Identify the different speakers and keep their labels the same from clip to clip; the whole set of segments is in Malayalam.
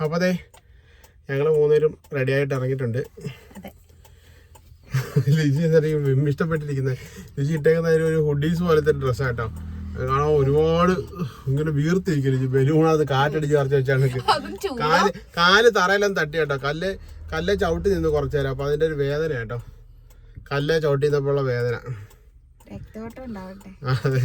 Speaker 1: അപ്പോൾ അതെ ഞങ്ങൾ മൂന്നുപേരും റെഡി ആയിട്ട് ഇറങ്ങിയിട്ടുണ്ട്. ലിജി എന്തായാലും ഇഷ്ടപ്പെട്ടിരിക്കുന്നത് ലിജി ഇട്ടേക്കുന്ന ഒരു- ഹുഡീസ് പോലത്തെ ഡ്രസ്സ് ആട്ടോ അത് കാണാൻ ഒരുപാട് ഇങ്ങനെ വീർത്തിരിക്കും ലിജി. ബലൂണത് കാറ്റടിച്ച് കറച്ച് വെച്ചാണ്. കാൽ കാൽ തറയെല്ലാം തട്ടി കേട്ടോ. കല്ല് കല്ല് ചവിട്ടി നിന്ന് കുറച്ചു നേരം. അപ്പൊ അതിന്റെ ഒരു വേദന കേട്ടോ. കല്ല് ചവിട്ടി നിന്നപ്പോഴുള്ള വേദന. അതെ.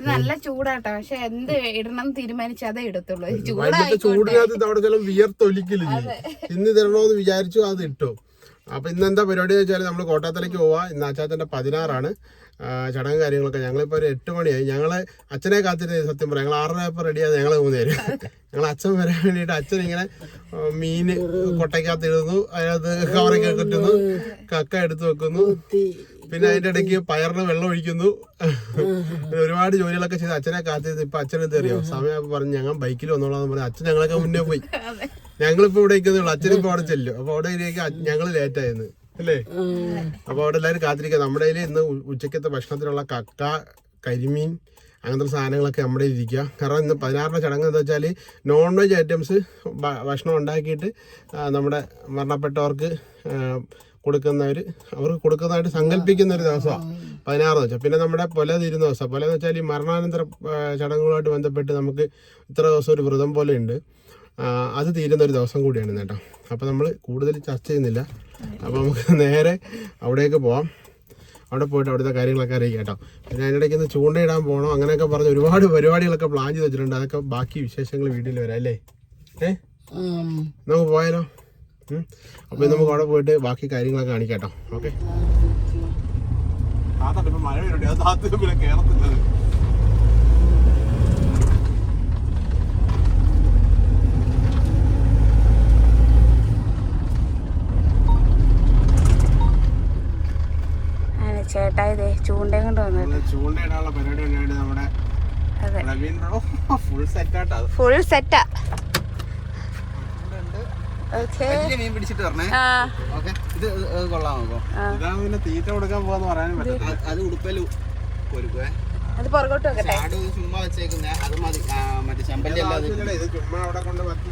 Speaker 2: നല്ല ചൂടാട്ടോ. പക്ഷെ എന്ത് ഇടണം തീരുമാനിച്ച് അതേ ഇടത്തുള്ളൂ. ചൂടായിക്കോട്ടെ.
Speaker 1: ചൂടിനകത്ത് അവിടെ ചില വിയർത്തൊലിക്കില്ല ഇന്ന് തരണോന്ന് വിചാരിച്ചു അത് ഇട്ടു. അപ്പൊ ഇന്ന് എന്താ പരിപാടി എന്ന് വെച്ചാൽ നമ്മൾ കോട്ടയത്തിലേക്ക് പോവാ. ഇന്ന് അച്ചാച്ചന്റെ പതിനാറാണ്. ചടങ്ങ് കാര്യങ്ങളൊക്കെ ഞങ്ങളിപ്പോൾ ഒരു എട്ട് മണിയായി. ഞങ്ങൾ അച്ഛനെ കാത്തിരുന്ന സത്യം പറയാം. ഞങ്ങൾ ആറര ആയപ്പോ റെഡിയാണ് ഞങ്ങൾ മൂന്നേര് ഞങ്ങൾ അച്ഛൻ വരാൻ വേണ്ടിയിട്ട് അച്ഛൻ ഇങ്ങനെ മീൻ മീന് കൊട്ടയ്ക്കകത്ത് ഇടുന്നു. അതിനകത്ത് കവറൊക്കെ കിട്ടുന്നു കക്ക എടുത്ത് വെക്കുന്നു. പിന്നെ അതിന്റെ ഇടയ്ക്ക് പയറിന് വെള്ളം ഒഴിക്കുന്നു. ഒരുപാട് ജോലികളൊക്കെ ചെയ്ത് അച്ഛനെ കാത്തിരുന്നു. ഇപ്പൊ അച്ഛൻ അറിയാം? അറിയോ സമയം പറഞ്ഞ് ഞങ്ങൾ ബൈക്കിൽ വന്നോളാന്ന് പറഞ്ഞ്. അച്ഛൻ ഞങ്ങളൊക്കെ മുന്നേ പോയി. ഞങ്ങളിപ്പോ ഇവിടെ നിൽക്കുന്നേ അച്ഛനും അച്ഛനിപ്പോ അവിടെ ചെല്ലു. അപ്പൊ അവിടെ ഞങ്ങൾ ലേറ്റ് ആയിരുന്നു അല്ലേ? അപ്പൊ അവിടെ എല്ലാവരും കാത്തിരിക്കുക നമ്മുടെ കയ്യിൽ ഇന്ന് ഉച്ചക്കത്തെ ഭക്ഷണത്തിനുള്ള കക്ക കരിമീൻ അങ്ങനത്തെ സാധനങ്ങളൊക്കെ നമ്മുടെ ഇരിക്കുക കാരണം ഇന്ന് പതിനാറിന്റെ ചടങ്ങ് എന്താ വെച്ചാൽ നോൺ വെജ് ഐറ്റംസ് ഭക്ഷണം ഉണ്ടാക്കിയിട്ട് നമ്മുടെ മരണപ്പെട്ടവർക്ക് കൊടുക്കുന്നവർ അവർക്ക് കൊടുക്കുന്നതായിട്ട് സങ്കല്പിക്കുന്ന ഒരു ദിവസമാണ് പതിനാറ് ദിവസം പിന്നെ നമ്മുടെ പൊല തീരുന്ന ദിവസം പൊല എന്ന് വെച്ചാൽ ഈ മരണാനന്തര ചടങ്ങുകളായിട്ട് ബന്ധപ്പെട്ട് നമുക്ക് ഇത്ര ദിവസം ഒരു വ്രതം പോലെ ഉണ്ട്. അത് തീരുന്ന ഒരു ദിവസം കൂടിയാണ് കേട്ടോ. അപ്പോൾ നമ്മൾ കൂടുതൽ ചർച്ച ചെയ്യുന്നില്ല. അപ്പോൾ നമുക്ക് നേരെ അവിടേക്ക് പോവാം. അവിടെ പോയിട്ട് അവിടുത്തെ കാര്യങ്ങളൊക്കെ അറിയിക്കാം കേട്ടോ. പിന്നെ അതിനിടയ്ക്ക് ഇന്ന് ഒന്ന് ചൂണ്ടയിടാൻ പോകണം അങ്ങനെയൊക്കെ പറഞ്ഞ് ഒരുപാട് പരിപാടികളൊക്കെ പ്ലാൻ ചെയ്ത് വെച്ചിട്ടുണ്ട് അതൊക്കെ ബാക്കി വിശേഷങ്ങൾ വീട്ടിൽ വരാം അല്ലേ? ഏ? നമുക്ക് പോയാലോ. അപ്പോൾ ഇന്ന് നമുക്ക് അവിടെ പോയിട്ട് ബാക്കി കാര്യങ്ങളൊക്കെ കാണിക്കാം കേട്ടോ. ഓക്കെ. മഴ വരുന്നുണ്ട് അത് താത്ത് പിന്നെ കേറത്തില്ലത്.
Speaker 2: ചേട്ടാ ഇതേ ചൂണ്ടയും കൊണ്ട്
Speaker 1: ഫുൾ
Speaker 2: സെറ്റാ ഓക്കെ
Speaker 3: മീൻ പിടിച്ചിട്ട് പറഞ്ഞേ
Speaker 2: ആ.
Speaker 3: ഓക്കെ ഇത് ഇത് കൊള്ളാമോ ഇപ്പൊ
Speaker 1: ഇതാ പിന്നെ തീറ്റ കൊടുക്കാൻ പോകാന്ന് പറയാനും പറ്റില്ല
Speaker 3: അത് അത് ഉടുപ്പൽ ഒരുക്കുവേ
Speaker 2: അത് പുറകോട്ട് വെക്കട്ടെ.
Speaker 3: ചാട് ചുമ്മാ വെച്ചേക്കുന്നേ. അത് മതി. ആ, മറ്റേ ചമ്പല്ലി അല്ലാതെ
Speaker 1: ആവശ്യമില്ലടേ, ഇത് ചുമ്മാ അവിടെ കൊണ്ട് വറ്റി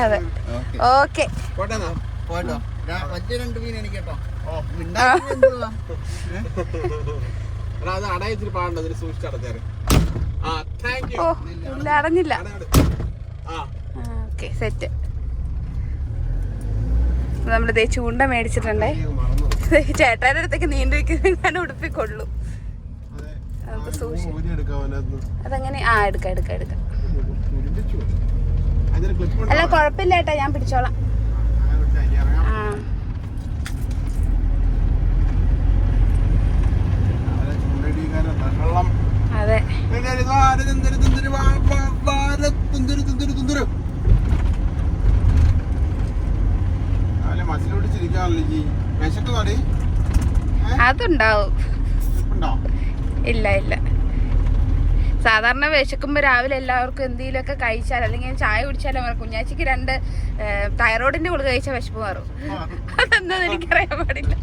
Speaker 2: അതെ.
Speaker 3: ഓക്കെ
Speaker 2: ഓക്കെ
Speaker 1: പോട്ടെ എന്നാ.
Speaker 3: പോട്ടോ രാ- വലിയ രണ്ട് മീൻ എനിക്ക് കേട്ടോ
Speaker 1: ആ.
Speaker 2: ഓക്കെ സെറ്റ് നമ്മൾ ദേ ചൂണ്ട മേടിച്ചിട്ടുണ്ടേ.
Speaker 1: മറന്നു
Speaker 2: അടുത്തേക്ക് നീണ്ടു വെക്കുന്നത് ഞാൻ ഉടുപ്പിക്കൊള്ളു. നമുക്ക് സൂക്ഷിച്ച്. അതങ്ങനെ ആ എടുക്കാം എടുക്കാം എടുക്കാം. അല്ല കുഴപ്പമില്ല ഏട്ടാ ഞാൻ പിടിച്ചോളാം
Speaker 1: ഇറങ്ങാം
Speaker 2: ആ
Speaker 1: അതെ, ചൂണ്ടയിടിക്കാരൻ ബഹളം.
Speaker 2: അതെ
Speaker 1: എല്ലാവരും ഇതാ, ആര് തുന്തുരു, തുന്തുരു, വാ, വാ, വാര, തുന്തുരു, തുന്തുരു, തുന്തുരു. രാവിലെ മസിൽ പിടിച്ചിരിക്കാണല്ലോ ജി
Speaker 2: അതുണ്ടാവും. ഇല്ല ഇല്ല. സാധാരണ വിശക്കുമ്പോൾ രാവിലെ എല്ലാവർക്കും എന്തെങ്കിലുമൊക്കെ കഴിച്ചാൽ അല്ലെങ്കിൽ ചായ കുടിച്ചാലും മതി. കുഞ്ഞാച്ചിക്ക് രണ്ട് തൈറോയിഡിന്റെ ഗുളിക കഴിച്ചാൽ വിശപ്പ് മാറും. അതെന്താന്ന് എനിക്കറിയാൻ പാടില്ല.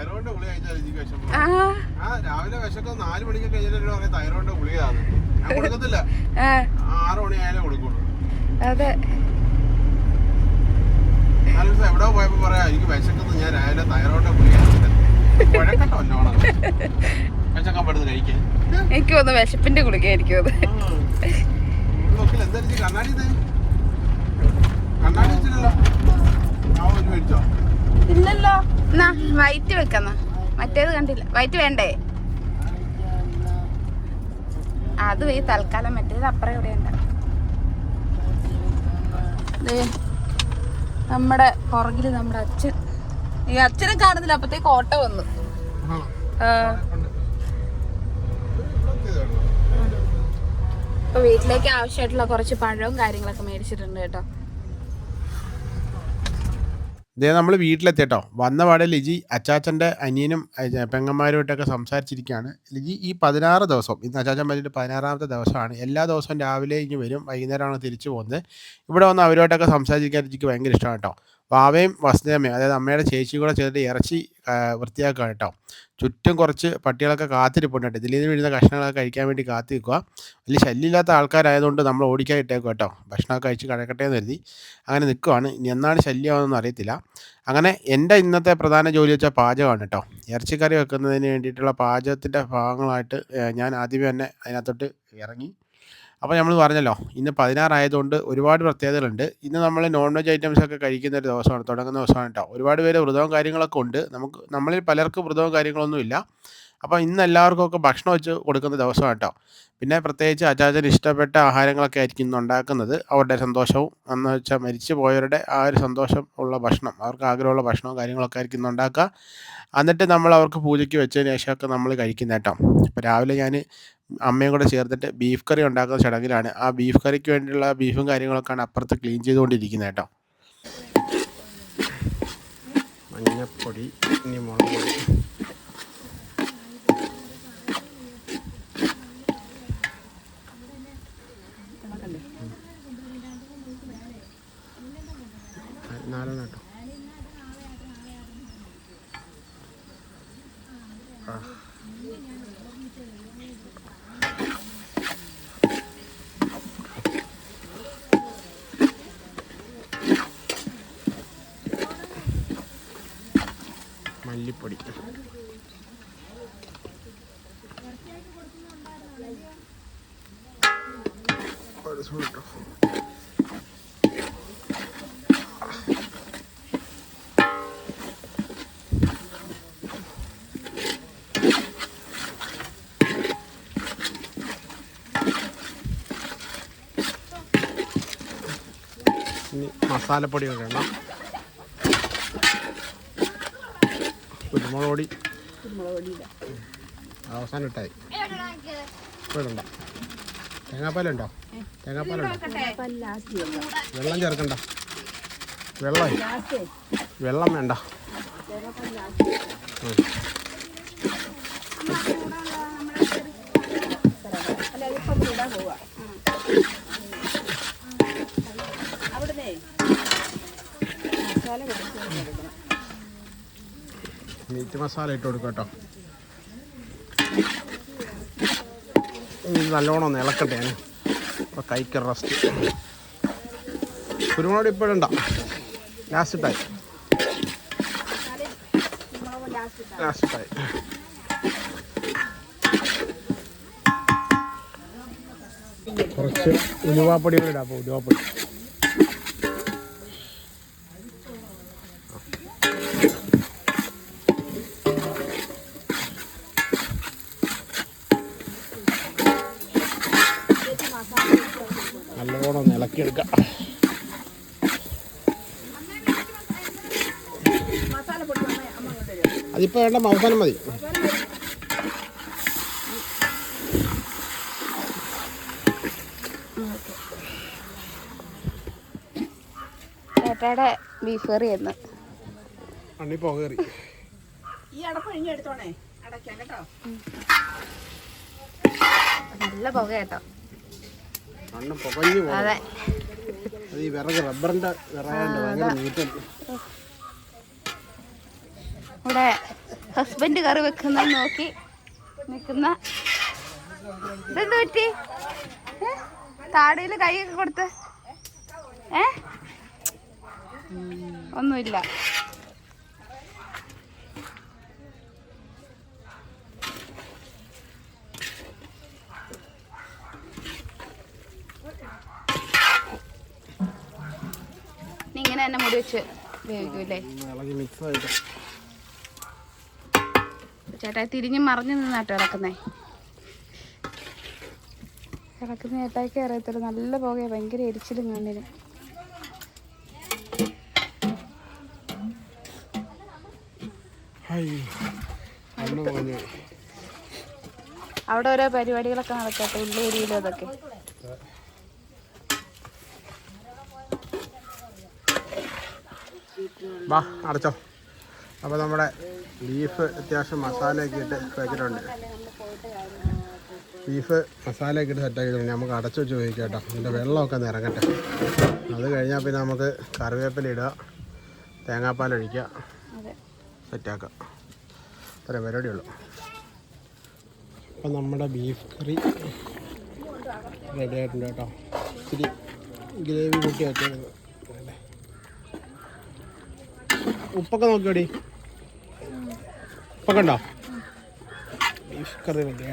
Speaker 1: കഴിച്ചാൽ എനിക്ക് വിശക്കും
Speaker 2: ആ.
Speaker 1: രാവിലെ വിശക്കും നാല് മണിക്ക് ഗുളികയാണ് ഞാൻ കൊടുക്കത്തില്ല.
Speaker 2: ആ,
Speaker 1: ആറ് മണി ആയാലേ കൊടുക്കുള്ളൂ.
Speaker 2: അതെ.
Speaker 1: എവിടെ പോയപ്പോ പറയാ എനിക്ക് വിശക്കുന്നു ഞാൻ രാവിലെ ഗുളിക
Speaker 2: എനിക്ക് വിശപ്പിന്റെ ഗുളികയായിരിക്കും അത്.
Speaker 1: കണ്ണാടി കണ്ണാടി വെച്ചിട്ടില്ല. ആ ഒരു മേടിച്ചോ
Speaker 2: ഇല്ലല്ലോ. എന്നാ വൈറ്റ് വെക്കുന്ന. മറ്റേത് കണ്ടില്ല. വൈറ്റ് വേണ്ടേ? അത് ഈ തൽക്കാലം മറ്റേത് അപ്പുറം ഇവിടെ ഉണ്ട്. ദേ, നമ്മുടെ പുറകിൽ നമ്മുടെ അച്ഛൻ. ഈ അച്ഛനെ കാണുന്നില്ല അപ്പത്തേക്ക് കോട്ട വന്നു. ഇപ്പൊ വീട്ടിലേക്ക് ആവശ്യമായിട്ടുള്ള കുറച്ച് പഴവും കാര്യങ്ങളൊക്കെ മേടിച്ചിട്ടുണ്ട് കേട്ടോ.
Speaker 1: ഇതേ നമ്മൾ വീട്ടിലെത്തിയട്ടോ. വന്ന പാടെ ലിജി അച്ചാച്ചന്റെ അനിയനും പെങ്ങന്മാരുമായിട്ടൊക്കെ സംസാരിച്ചിരിക്കുകയാണ്. ലിജി ഈ പതിനാറ് ദിവസം ഇന്ന് അച്ചാച്ചൻ പറഞ്ഞിട്ട് പതിനാറാമത്തെ ദിവസമാണ്. എല്ലാ ദിവസവും രാവിലെ ഇങ്ങ് വരും വൈകുന്നേരമാണ് തിരിച്ചു പോകുന്നത്. ഇവിടെ വന്ന് അവരുമായിട്ടൊക്കെ സംസാരിക്കാൻ എനിക്ക് ഭയങ്കര ഇഷ്ടമാണ് കേട്ടോ.
Speaker 2: വാവയും വസുദേവയും അതായത് അമ്മയുടെ ചേച്ചി കൂടെ ചേർത്ത് ഇറച്ചി വൃത്തിയാക്കുകയാണ് കേട്ടോ. ചുറ്റും കുറച്ച് പട്ടികളൊക്കെ കാത്തിരിപ്പുണ്ട് കേട്ടോ. ഇതിൽ നിന്ന് വീഴുന്ന കഴിക്കാൻ വേണ്ടി കാത്തി നിൽക്കുക വലിയ ശല്യമില്ലാത്ത ആൾക്കാരായതുകൊണ്ട് നമ്മൾ ഓടിക്കാൻ ഇട്ടേക്കും കേട്ടോ. ഭക്ഷണമൊക്കെ കഴിച്ച് കിടക്കട്ടെ എന്ന് കരുതി അങ്ങനെ നിൽക്കുവാണ്. ഇനി എന്നാണ് ശല്യമാണെന്നൊന്നും അറിയത്തില്ല. അങ്ങനെ എന്റെ ഇന്നത്തെ പ്രധാന ജോലി വെച്ചാൽ പാചകമാണ് കേട്ടോ. ഇറച്ചിക്കറി വെക്കുന്നതിന് വേണ്ടിയിട്ടുള്ള പാചകത്തിന്റെ ഭാഗങ്ങളായിട്ട് ഞാൻ ആദ്യമേ തന്നെ അതിനകത്തോട്ട് ഇറങ്ങി അപ്പോൾ നമ്മൾ പറഞ്ഞല്ലോ ഇന്ന് പതിനാറായതുകൊണ്ട് ഒരുപാട് പ്രത്യേകതകളുണ്ട്. ഇന്ന് നമ്മൾ നോൺ വെജ് ഐറ്റംസ് ഒക്കെ കഴിക്കുന്ന ഒരു ദിവസമാണ് തുടങ്ങുന്ന ദിവസമാണ് കേട്ടോ ഒരുപാട് പേര് വ്രതവും കാര്യങ്ങളൊക്കെ ഉണ്ട്. നമുക്ക് നമ്മളിൽ പലർക്കും വ്രതവും കാര്യങ്ങളൊന്നും ഇല്ല. അപ്പോൾ ഇന്ന് എല്ലാവർക്കും ഒക്കെ ഭക്ഷണം വെച്ച് കൊടുക്കുന്ന ദിവസമാണ് കേട്ടോ പിന്നെ പ്രത്യേകിച്ച് അച്ചാച്ചൻ ഇഷ്ടപ്പെട്ട ആഹാരങ്ങളൊക്കെ ആയിരിക്കും ഇന്ന് ഉണ്ടാക്കുന്നത്. അവരുടെ സന്തോഷവും എന്ന് വെച്ചാൽ മരിച്ചു പോയവരുടെ ആ ഒരു സന്തോഷം ഉള്ള ഭക്ഷണം അവർക്ക് ആഗ്രഹമുള്ള ഭക്ഷണവും കാര്യങ്ങളൊക്കെ ആയിരിക്കും ഇന്ന് ഉണ്ടാക്കുക. എന്നിട്ട് നമ്മൾ അവർക്ക് പൂജയ്ക്ക് വെച്ചതിന് ശേഷമൊക്കെ നമ്മൾ കഴിക്കുന്ന കേട്ടോ അപ്പോൾ രാവിലെ ഞാൻ അമ്മയും കൂടെ ചേർത്തിട്ട് ബീഫ് കറി ഉണ്ടാക്കുന്ന ചടങ്ങിലാണ്. ആ ബീഫ് കറിക്ക് വേണ്ടിയുള്ള ബീഫും കാര്യങ്ങളൊക്കെയാണ് അപ്പുറത്ത് ക്ലീൻ ചെയ്തുകൊണ്ടിരിക്കുന്നത് കേട്ടോ. മഞ്ഞപ്പൊടി ഇനി മല്ലിപ്പൊടി. ഇനി മസാലപ്പൊടി ഇടണം. കുരുമുളക് പൊടി. അവസാനം ഇട്ടായി. ഇടണ്ട. തേങ്ങാപ്പാലുണ്ടോ തേങ്ങാപ്പാലുണ്ടോ വെള്ളം ചേർക്കണ്ട. വെള്ളം. വെള്ളം വേണ്ട. ഉം. മീറ്റ് മസാല ഇട്ട് കൊടുക്കാം കേട്ടോ. നല്ലോണം ഇളക്കട്ടെ ഞാൻ. കൈക്ക് റസ്റ്റ് കുരുമുളക് ഇപ്പോഴുണ്ട ലാസ്റ്റ് ഇട്ടായി. കുറച്ച് ഉലുവാപ്പൊടി കൂടെ ഇടാം ഉലുവാപ്പൊടി. ഇളക്കിയെടുക്കാം അതിപ്പോൾ വേണ്ട അവസാനം മതി.
Speaker 1: ചേട്ടായുടെ ബീഫ് കറി
Speaker 2: കറി
Speaker 3: ഈ അടപ്പ് ഇനി എടുത്തോണേ? അടയ്ക്കാം കേട്ടോ.
Speaker 1: നല്ല പുക കേട്ടോ.
Speaker 2: അണ്ണ പുകഞ്ഞു പോകും
Speaker 1: അതെ.
Speaker 2: അത് ഈ വിറക് റബ്ബറിന്റെ വിറകാണ്ട് ഭയങ്കര നീറ്റം.
Speaker 1: ഇവിടെ ഹസ്ബൻഡ് കറി വെക്കുന്ന നോക്കി നിൽക്കുന്ന ഇതെന്ത് പറ്റി? താടിയിൽ കൈയൊക്കെ കൊടുത്ത്? ഏ? ഒന്നുമില്ല. ഇങ്ങനെ തന്നെ മുടി വെച്ച് വേവിക്കൂല്ലേ? ചേട്ടാ തിരിഞ്ഞ് മറിഞ്ഞു നിന്നാട്ടോ ഇറക്കുന്നേ ഇറക്കുന്ന ചേട്ടായിക്ക് അറിയത്തില്ല നല്ല പോകെ ഭയങ്കര എരിച്ചിലും കണ്ണിന് അവിടെ ഓരോ പരിപാടികളൊക്കെ നടക്കട്ടെ ഉള്ളേരിയിലും അതൊക്കെ.
Speaker 2: വാ അടച്ചോ. അപ്പോൾ നമ്മുടെ ബീഫ് അത്യാവശ്യം മസാലയൊക്കെ ഇട്ട് വെച്ചിട്ടുണ്ട്. ബീഫ് മസാലയൊക്കെ ഇട്ട് സെറ്റാക്കിയിട്ടുണ്ട് നമുക്ക് അടച്ചു വെച്ച് ഉപയോഗിക്കാം കേട്ടോ. അതിന്റെ വെള്ളമൊക്കെ നിറങ്ങട്ടെ അത് കഴിഞ്ഞാൽ പിന്നെ നമുക്ക് കറിവേപ്പില ഇടുക. തേങ്ങാപ്പാൽ ഒഴിക്കുക.
Speaker 1: അതെ.
Speaker 2: സെറ്റാക്കാം പരിപാടി പരിപാടിയുള്ളൂ അപ്പം നമ്മുടെ ബീഫ് കറി റെഡി ആയിട്ടുണ്ട് കേട്ടോ. ഇത്തിരി ഗ്രേവി കൂട്ടി വെച്ചത് ഉപ്പൊക്കെ നോക്കിയോടി. ഉപ്പൊക്കെ ഉണ്ടോ? ബീഫ് കറി റെഡി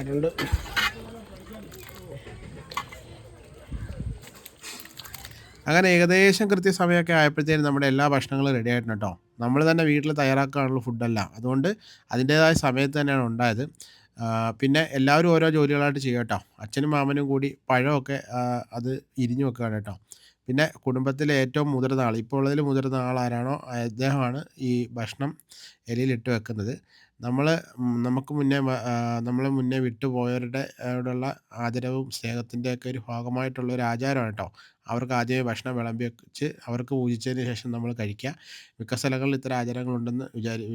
Speaker 2: അങ്ങനെ ഏകദേശം കൃത്യസമയമൊക്കെ ആയപ്പോഴത്തേനും നമ്മുടെ എല്ലാ ഭക്ഷണങ്ങളും റെഡി ആയിട്ടുണ്ട് കേട്ടോ. നമ്മൾ തന്നെ വീട്ടിൽ തയ്യാറാക്കാനുള്ള ഫുഡല്ല അതുകൊണ്ട് അതിന്റേതായ സമയത്ത് തന്നെയാണ് ഉണ്ടായത്. പിന്നെ എല്ലാവരും ഓരോ ജോലികളായിട്ട് ചെയ്യും കേട്ടോ. അച്ഛനും മാമനും കൂടി പഴമൊക്കെ അത് ഇരിഞ്ഞു വെക്കുകയാണ് കേട്ടോ. പിന്നെ കുടുംബത്തിലെ ഏറ്റവും മുതിർന്ന ആൾ ഇപ്പോൾ ഉള്ളതിൽ മുതിർന്ന ആൾ ആരാണോ അദ്ദേഹമാണ് ഈ ഭക്ഷണം ഇലയിലിട്ട് വെക്കുന്നത്. നമ്മൾ നമുക്ക് മുന്നേ നമ്മൾ മുന്നേ വിട്ടുപോയവരുടെ ഓടുള്ള ആദരവും സ്നേഹത്തിന്റെയൊക്കെ ഒരു ഭാഗമായിട്ടുള്ള ഒരു ആചാരമാണ് കേട്ടോ. അവർക്ക് ആദ്യമേ ഭക്ഷണം വിളമ്പി വെച്ച് അവർക്ക് പൂജിച്ചതിന് ശേഷം നമ്മൾ കഴിക്കുക. മിക്ക സ്ഥലങ്ങളിൽ ഇത്തരം ആചാരങ്ങളുണ്ടെന്ന് വിചാരി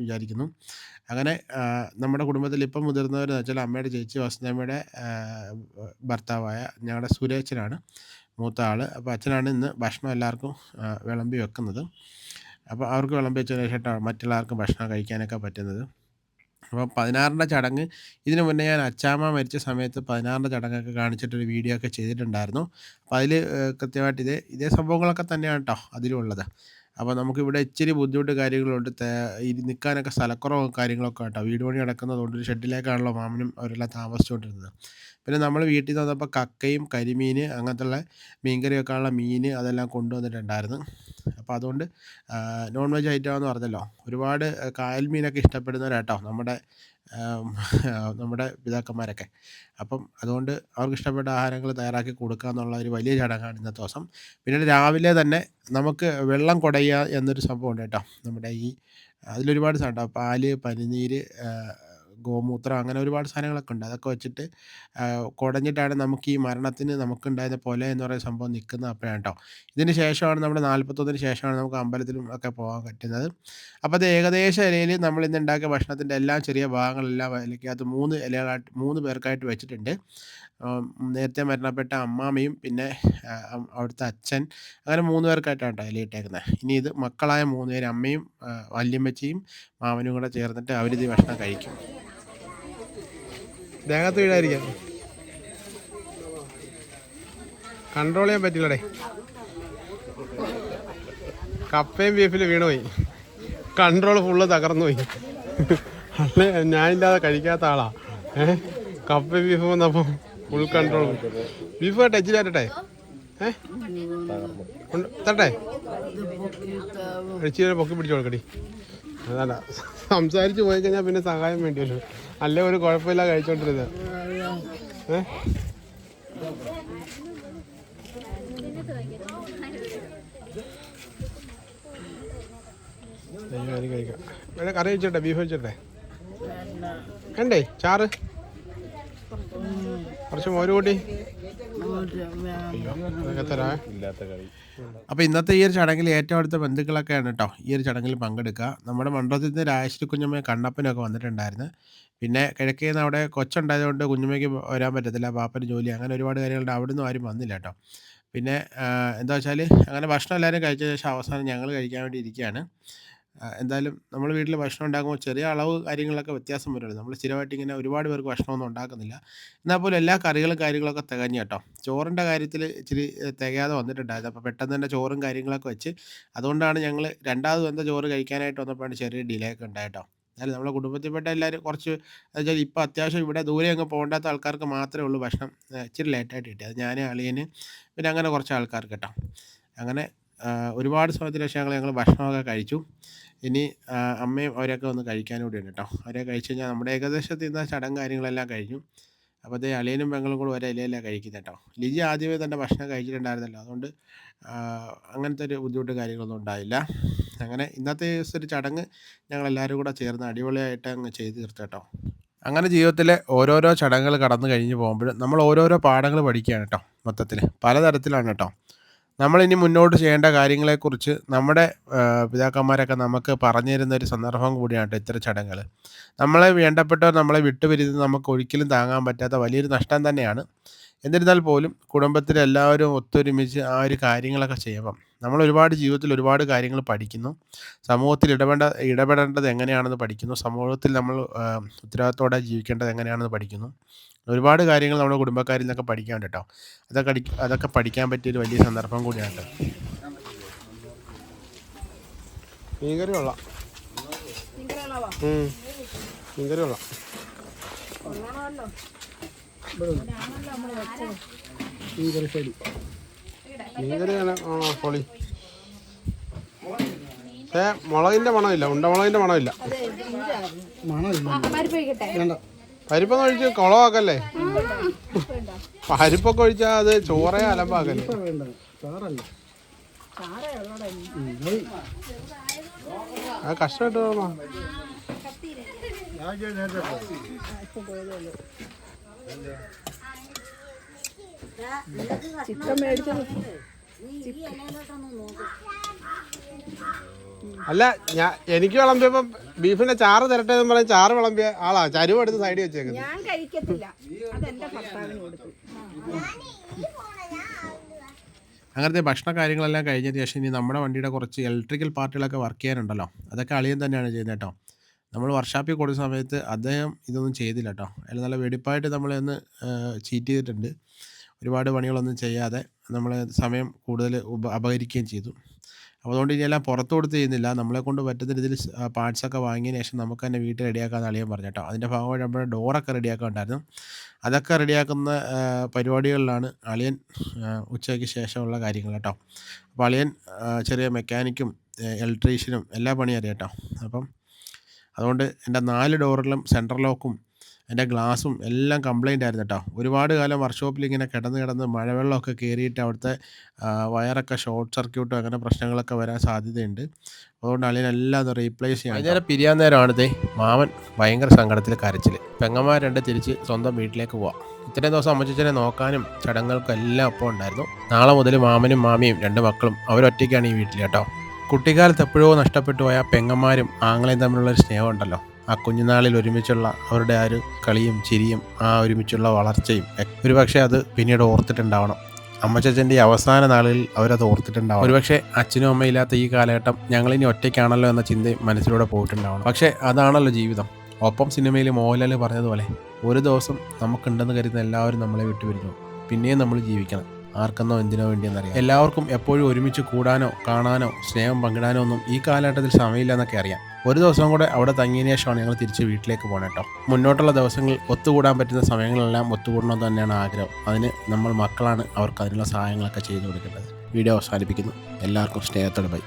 Speaker 2: വിചാരിക്കുന്നു. അങ്ങനെ നമ്മുടെ കുടുംബത്തിൽ ഇപ്പം മുതിർന്നവരെന്ന് വെച്ചാൽ അമ്മയുടെ ചേച്ചി വസന്തമ്മയുടെ ഭർത്താവായ ഞങ്ങളുടെ സുരേച്ചനാണ്. മൂത്ത ആൾ അപ്പോൾ അച്ഛനാണ് ഇന്ന് ഭക്ഷണം എല്ലാവർക്കും വിളമ്പി വെക്കുന്നത്. അപ്പോൾ അവർക്ക് വിളമ്പി വെച്ചതിന് ശേഷം മറ്റുള്ളവർക്കും ഭക്ഷണം കഴിക്കാനൊക്കെ പറ്റുന്നത്. അപ്പോൾ പതിനാറിന്റെ ചടങ്ങ് ഇതിനു മുന്നേ ഞാൻ അച്ചാമ്മ മരിച്ച സമയത്ത് പതിനാറിന്റെ ചടങ്ങൊക്കെ കാണിച്ചിട്ടൊരു വീഡിയോ ഒക്കെ ചെയ്തിട്ടുണ്ടായിരുന്നു. അപ്പോൾ അതിൽ കൃത്യമായിട്ട് ഇതേ ഇതേ സംഭവങ്ങളൊക്കെ തന്നെയാണ് കേട്ടോ അതിലുള്ളത്. അപ്പോൾ നമുക്കിവിടെ ഇച്ചിരി ബുദ്ധിമുട്ട് കാര്യങ്ങളുണ്ട്. ഈ നിൽക്കാനൊക്കെ സ്ഥലക്കുറവും കാര്യങ്ങളൊക്കെ കേട്ടോ. വീട് പണി നടക്കുന്നതുകൊണ്ട് ഒരു ഷെഡിലേക്കാണല്ലോ മാമനും അവരെല്ലാം താമസിച്ചുകൊണ്ടിരുന്നത് പിന്നെ നമ്മൾ വീട്ടിൽ നിന്ന് വന്നപ്പോൾ കക്കയും കരിമീൻ അങ്ങനത്തുള്ള മീൻകറിയൊക്കെ ഉള്ള മീൻ അതെല്ലാം കൊണ്ടുവന്നിട്ടുണ്ടായിരുന്നു. അപ്പോൾ അതുകൊണ്ട് നോൺ വെജ് ഐറ്റമാണെന്ന് പറഞ്ഞല്ലോ. ഒരുപാട് കായൽ മീനൊക്കെ ഇഷ്ടപ്പെടുന്നവരാട്ടോ. നമ്മുടെ നമ്മുടെ പിതാക്കന്മാരൊക്കെ. അപ്പം അതുകൊണ്ട് അവർക്ക് ഇഷ്ടപ്പെട്ട ആഹാരങ്ങൾ തയ്യാറാക്കി കൊടുക്കുക എന്നുള്ള ഒരു വലിയ ചടങ്ങാണ് ഇന്നത്തെ ദിവസം. പിന്നീട് രാവിലെ തന്നെ നമുക്ക് വെള്ളം കുടയുക എന്നൊരു സംഭവം ഉണ്ട് കേട്ടോ. നമ്മുടെ ഈ അതിലൊരുപാട് സാധനം പാൽ പനിനീര് ഗോമൂത്രം അങ്ങനെ ഒരുപാട് സാധനങ്ങളൊക്കെ ഉണ്ട്. അതൊക്കെ വെച്ചിട്ട് കുടഞ്ഞിട്ടാണ് നമുക്ക് ഈ മരണത്തിന് നമുക്കുണ്ടായിരുന്ന പോലെ എന്ന് പറയുന്ന സംഭവം നിൽക്കുന്നത് അപ്പോഴാണ് കേട്ടോ ഇതിന് ശേഷമാണ് നമ്മുടെ നാൽപ്പത്തൊന്നിന് ശേഷമാണ് നമുക്ക് അമ്പലത്തിലും ഒക്കെ പോകാൻ പറ്റുന്നത്. അപ്പോൾ അത് ഏകദേശ ഇലയിൽ നമ്മൾ ഇന്ന് ഉണ്ടാക്കിയ ഭക്ഷണത്തിന്റെ എല്ലാം ചെറിയ ഭാഗങ്ങളെല്ലാം ഇലയ്ക്കകത്ത് മൂന്ന് ഇലകളായിട്ട് മൂന്ന് പേർക്കായിട്ട് വെച്ചിട്ടുണ്ട്. നേരത്തെ മരണപ്പെട്ട അമ്മാമ്മയും പിന്നെ അവിടുത്തെ അച്ഛൻ അങ്ങനെ മൂന്ന് പേർക്കായിട്ടാണ് കേട്ടോ ഇലയിട്ടേക്കുന്നത് ഇനി ഇത് മക്കളായ മൂന്ന് പേര് അമ്മയും വല്യമ്മച്ചിയും മാമനും കൂടെ ചേർന്നിട്ട് അവരിത് ഭക്ഷണം കഴിക്കും. ദേഹത്ത് വീഴായിരിക്കാം കൺട്രോൾ ചെയ്യാൻ പറ്റില്ലടേ കപ്പയും ബീഫിൽ വീണുപോയി. കൺട്രോൾ ഫുള്ള് തകർന്നു പോയി അല്ലേ ഞാനില്ലാതെ കഴിക്കാത്ത ആളാ. ഏ? കപ്പയും ബീഫ് വന്നപ്പോൾ ഫുൾ കൺട്രോൾ ബീഫ് ടച്ച് തരട്ടെ ഏ. തരട്ടെ? ഇച്ചിരി പൊക്കി പിടിച്ചു കൊടുക്കടി അതല്ല സംസാരിച്ച് പോയി കഴിഞ്ഞാൽ പിന്നെ സഹായം വേണ്ടി വരും. അല്ലേ ഒരു കുഴപ്പമില്ല കഴിച്ചോണ്ടിരുന്നത് ഏ? കറി വെച്ചോട്ടെ ബീഫ് വെച്ചോട്ടെ? കണ്ടേ ചാറ്? കുറച്ച് മോര് കൂട്ടി. അപ്പോൾ ഇന്നത്തെ ഈ ഒരു ചടങ്ങിൽ ഏറ്റവും അടുത്ത ബന്ധുക്കളൊക്കെയാണ് കേട്ടോ ഈ ഒരു ചടങ്ങിൽ പങ്കെടുക്കുക. നമ്മുടെ മണ്ഡലത്തിൽ നിന്ന് രാജശ്രീ കുഞ്ഞമ്മയെ കണ്ണപ്പനൊക്കെ വന്നിട്ടുണ്ടായിരുന്നു. പിന്നെ കിഴക്കേ നിന്ന് അവിടെ കൊച്ചുണ്ടായതുകൊണ്ട് കുഞ്ഞമ്മയ്ക്ക് വരാൻ പറ്റത്തില്ല പാപ്പന് ജോലി അങ്ങനെ ഒരുപാട് കാര്യങ്ങളുണ്ട്. അവിടെ നിന്നും ആരും വന്നില്ല കേട്ടോ പിന്നെ എന്താ വെച്ചാൽ അങ്ങനെ ഭക്ഷണം എല്ലാവരും കഴിച്ച ശേഷം അവസാനം ഞങ്ങൾ കഴിക്കാൻ വേണ്ടി ഇരിക്കുകയാണ്. എന്തായാലും നമ്മൾ വീട്ടിൽ ഭക്ഷണം ഉണ്ടാക്കുമ്പോൾ ചെറിയ അളവ് കാര്യങ്ങളൊക്കെ വ്യത്യാസം വരുമല്ലോ. നമ്മൾ സ്ഥിരമായിട്ട് ഇങ്ങനെ ഒരുപാട് പേർക്ക് ഭക്ഷണമൊന്നും ഉണ്ടാക്കുന്നില്ല. എന്നാൽ പോലും എല്ലാ കറികളും കാര്യങ്ങളൊക്കെ തികഞ്ഞു കേട്ടോ. ചോറിന്റെ കാര്യത്തിൽ ഇച്ചിരി തികയാതെ വന്നിട്ടുണ്ടായിരുന്നു. അപ്പോൾ പെട്ടെന്ന് തന്നെ ചോറും കാര്യങ്ങളൊക്കെ വെച്ച് അതുകൊണ്ടാണ് ഞങ്ങൾ രണ്ടാമത് വന്ന ചോറ് കഴിക്കാനായിട്ട് വന്നപ്പോഴാണ് ചെറിയ ഡിലേ ഒക്കെ ഉണ്ടായിട്ടോ എന്നാലും നമ്മുടെ കുടുംബത്തിൽപ്പെട്ട എല്ലാവരും കുറച്ച് വെച്ചാൽ ഇപ്പോൾ അത്യാവശ്യം ഇവിടെ ദൂരെ അങ്ങ് പോകേണ്ടാത്ത ആൾക്കാർക്ക് മാത്രമേ ഉള്ളൂ ഭക്ഷണം ഇച്ചിരി ലേറ്റായിട്ട് കിട്ടി അത് ഞാൻ അളിയന് പിന്നെ അങ്ങനെ കുറച്ച് ആൾക്കാർക്ക് കേട്ടോ. അങ്ങനെ ഒരുപാട് സമയത്തിന് ശേഷം ഞങ്ങൾ ഞങ്ങൾ ഭക്ഷണമൊക്കെ കഴിച്ചു. ഇനി അമ്മയും അവരൊക്കെ ഒന്ന് കഴിക്കാനും കൂടി ഉണ്ട് കേട്ടോ. അവരെ കഴിച്ചു കഴിഞ്ഞാൽ നമ്മുടെ ഏകദേശത്തിൽ നിന്ന് ചടങ്ങ് കാര്യങ്ങളെല്ലാം കഴിഞ്ഞു. അപ്പോൾ അതേ അളിയനും പെങ്ങളും കൂടെ ഒരേ ഇലയല്ല കഴിക്കുന്നത് കേട്ടോ. ലിജി ആദ്യമേ തന്നെ ഭക്ഷണം കഴിച്ചിട്ടുണ്ടായിരുന്നല്ലോ. അതുകൊണ്ട് അങ്ങനത്തെ ഒരു ബുദ്ധിമുട്ട് കാര്യങ്ങളൊന്നും ഉണ്ടായില്ല. അങ്ങനെ ഇന്നത്തെ ഒരു ചടങ്ങ് ഞങ്ങൾ എല്ലാവരും കൂടെ ചേർന്ന് അടിപൊളിയായിട്ട് അങ്ങ് ചെയ്ത് തീർത്തു കേട്ടോ. അങ്ങനെ ജീവിതത്തിലെ ഓരോരോ ചടങ്ങുകൾ കടന്നു കഴിഞ്ഞ് പോകുമ്പോഴും നമ്മൾ ഓരോരോ പാഠങ്ങൾ പഠിക്കുകയാണ് കേട്ടോ മൊത്തത്തിൽ പലതരത്തിലാണ് കേട്ടോ. നമ്മളിനി മുന്നോട്ട് ചെയ്യേണ്ട കാര്യങ്ങളെക്കുറിച്ച് നമ്മുടെ പിതാക്കന്മാരൊക്കെ നമുക്ക് പറഞ്ഞു തരുന്ന ഒരു സന്ദർഭം കൂടിയാണ് ഇത്തരം ചടങ്ങുകൾ നമ്മളെ വേണ്ടപ്പെട്ടവർ നമ്മളെ വിട്ടുപിരിയുന്നത് നമുക്ക് ഒരിക്കലും താങ്ങാൻ പറ്റാത്ത വലിയൊരു നഷ്ടം തന്നെയാണ്. എന്നിരുന്നാൽ പോലും കുടുംബത്തിൽ എല്ലാവരും ഒത്തൊരുമിച്ച് ആ ഒരു കാര്യങ്ങളൊക്കെ ചെയ്യുമ്പം നമ്മൾ ഒരുപാട് ജീവിതത്തിൽ ഒരുപാട് കാര്യങ്ങൾ പഠിക്കുന്നു. സമൂഹത്തിൽ ഇടപെട ഇടപെടേണ്ടത് എങ്ങനെയാണെന്ന് പഠിക്കുന്നു. സമൂഹത്തിൽ നമ്മൾ ഉത്തരവാദിത്തോടെ ജീവിക്കേണ്ടത് എങ്ങനെയാണെന്ന് പഠിക്കുന്നു. ഒരുപാട് കാര്യങ്ങൾ നമ്മുടെ കുടുംബക്കാരിൽ നിന്നൊക്കെ പഠിക്കാൻ കേട്ടോ അതൊക്കെ അടി- അതൊക്കെ പഠിക്കാൻ പറ്റിയ ഒരു വലിയ സന്ദർഭം കൂടിയാണ് കേട്ടോ മീൻകറി കൊള്ളാം. ഉം. മീൻകറി കൊള്ളാം. മീൻകറിയാണ് ആണോ പൊളി. ഏ മുളകിന്റെ മണമില്ല ഉണ്ടമുളകിന്റെ മണമില്ല. പരിപ്പൊന്നും ഒഴിച്ച് കുളമാക്കല്ലേ പരിപ്പൊക്കെ ഒഴിച്ചാൽ അത് ചോറേ അലമ്പാക്കല്ലേ? ആ കഷ്ടമായിട്ട് തോന്നാ
Speaker 3: ചിക്കൻ.
Speaker 2: അല്ല ഞാൻ എനിക്ക് വിളമ്പിയപ്പോ ബീഫിന്റെ ചാറ് തരട്ടെ എന്ന് പറഞ്ഞ ചാറ് വിളമ്പിയ ആളാ. ചരുവ് എടുത്ത് സൈഡിൽ വെച്ചേക്കുന്നത്.
Speaker 3: ഞാൻ കഴിക്കത്തില്ല. അതെന്റെ ഭർത്താവിന് കൊടുത്തു.
Speaker 2: അങ്ങനത്തെ ഭക്ഷണ കാര്യങ്ങളെല്ലാം കഴിഞ്ഞതിന് ശേഷം ഇനി നമ്മുടെ വണ്ടിയുടെ കുറച്ച് ഇലക്ട്രിക്കൽ പാർട്ടുകളൊക്കെ വർക്ക് ചെയ്യാനുണ്ടല്ലോ. അതൊക്കെ അളിയൻ തന്നെയാണ് ചെയ്യുന്നത് കേട്ടോ. നമ്മൾ വർക്ക്ഷോപ്പിൽ കൊടുത്ത സമയത്ത് അദ്ദേഹം ഇതൊന്നും ചെയ്തില്ല കേട്ടോ. അതിൽ നല്ല വെടിപ്പായിട്ട് നമ്മൾ ഇന്ന് ചീറ്റ് ചെയ്തിട്ടുണ്ട്. ഒരുപാട് പണികളൊന്നും ചെയ്യാതെ നമ്മൾ സമയം കൂടുതൽ ഉപ അപഹരിക്കുകയും ചെയ്തു. അപ്പോൾ അതുകൊണ്ട് ഇനിയെല്ലാം പുറത്ത് കൊടുത്ത് ചെയ്യുന്നില്ല. നമ്മളെ കൊണ്ട് പറ്റുന്ന രീതിയിൽ പാർട്സൊക്കെ വാങ്ങിയതിന് ശേഷം നമുക്ക് തന്നെ വീട്ടിൽ റെഡിയാക്കാമെന്ന് അളിയൻ പറഞ്ഞു കേട്ടോ. അതിന്റെ ഭാഗമായിട്ട് നമ്മുടെ ഡോറൊക്കെ റെഡിയാക്കാൻ ഉണ്ടായിരുന്നു. അതൊക്കെ റെഡിയാക്കുന്ന പരിപാടികളിലാണ് അളിയൻ ഉച്ചയ്ക്ക് ശേഷമുള്ള കാര്യങ്ങൾ കേട്ടോ. അപ്പോൾ അളിയൻ ചെറിയ മെക്കാനിക്കും ഇലക്ട്രീഷ്യനും എല്ലാ പണിയും അറിയാം കേട്ടോ. അപ്പം അതുകൊണ്ട് എന്റെ നാല് ഡോറിലും സെൻട്രൽ ലോക്കും എന്റെ ഗ്ലാസും എല്ലാം കംപ്ലൈന്റ് ആയിരുന്നു കേട്ടോ ഒരുപാട് കാലം വർക്ക്ഷോപ്പിൽ ഇങ്ങനെ കിടന്ന് കിടന്ന് മഴവെള്ളമൊക്കെ കയറിയിട്ട് അവിടുത്തെ വയറൊക്കെ ഷോർട്ട് സർക്യൂട്ടും അങ്ങനെ പ്രശ്നങ്ങളൊക്കെ വരാൻ സാധ്യതയുണ്ട്. അതുകൊണ്ട് അളിയനെല്ലാം അത് റീപ്ലേസ് ചെയ്യാം വൈകുന്നേരം പിരിയാൻ നേരമാണിതേ. മാമൻ ഭയങ്കര സങ്കടത്തിൽ കരച്ചിൽ പെങ്ങന്മാർ രണ്ട് തിരിച്ച് സ്വന്തം വീട്ടിലേക്ക് പോവാം. ഇത്രയും ദിവസം അമ്മച്ചനെ നോക്കാനും ചടങ്ങുകൾക്കും എല്ലാം ഒപ്പം ഉണ്ടായിരുന്നു. നാളെ മുതൽ മാമനും മാമിയും രണ്ട് മക്കളും അവരൊറ്റയ്ക്കാണ് ഈ വീട്ടിൽ കേട്ടോ. കുട്ടിക്കാലത്ത് എപ്പോഴോ നഷ്ടപ്പെട്ടു പോയ പെങ്ങന്മാരും ആങ്ങളെയും തമ്മിലുള്ള സ്നേഹമുണ്ടല്ലോ ആ കുഞ്ഞുനാളിൽ ഒരുമിച്ചുള്ള അവരുടെ ആ ഒരു കളിയും ചിരിയും ആ ഒരുമിച്ചുള്ള വളർച്ചയും ഒരു ഒരുപക്ഷെ അത് പിന്നീട് ഓർത്തിട്ടുണ്ടാവണം. അമ്മച്ചന്റെ അവസാന നാളിൽ അവരത് ഓർത്തിട്ടുണ്ടാവും ഒരുപക്ഷെ അച്ഛനും അമ്മയില്ലാത്ത ഈ കാലഘട്ടം ഞങ്ങളിനി ഒറ്റയ്ക്കാണല്ലോ എന്ന ചിന്തയും മനസ്സിലൂടെ പോയിട്ടുണ്ടാവണം. പക്ഷേ അതാണല്ലോ ജീവിതം. ഒപ്പം സിനിമയിൽ മോഹൻലാൽ പറഞ്ഞതുപോലെ ഒരു ദിവസം നമുക്കുണ്ടെന്ന് കരുതുന്ന എല്ലാവരും നമ്മളെ വിട്ടുപിരിഞ്ഞു പിന്നെയും നമ്മൾ ജീവിക്കണം. ആർക്കെന്നോ എന്തിനോ വേണ്ടിയെന്നറിയാം. എല്ലാവർക്കും എപ്പോഴും ഒരുമിച്ച് കൂടാനോ കാണാനോ സ്നേഹം പങ്കിടാനോ ഒന്നും ഈ കാലഘട്ടത്തിൽ സമയമില്ല എന്നൊക്കെ അറിയാം. ഒരു ദിവസം കൂടെ അവിടെ തങ്ങിയതിനു ശേഷമാണ് ഞങ്ങൾ തിരിച്ച് വീട്ടിലേക്ക് പോകണം കേട്ടോ മുന്നോട്ടുള്ള ദിവസങ്ങൾ ഒത്തുകൂടാൻ പറ്റുന്ന സമയങ്ങളെല്ലാം ഒത്തുകൂടണം തന്നെയാണ് ആഗ്രഹം. അതിന് നമ്മൾ മക്കളാണ് അവർക്ക് അതിനുള്ള സഹായങ്ങളൊക്കെ ചെയ്തു കൊടുക്കേണ്ടത്. വീഡിയോ അവസാനിപ്പിക്കുന്നു. എല്ലാവർക്കും സ്നേഹത്തോടെ ബൈ.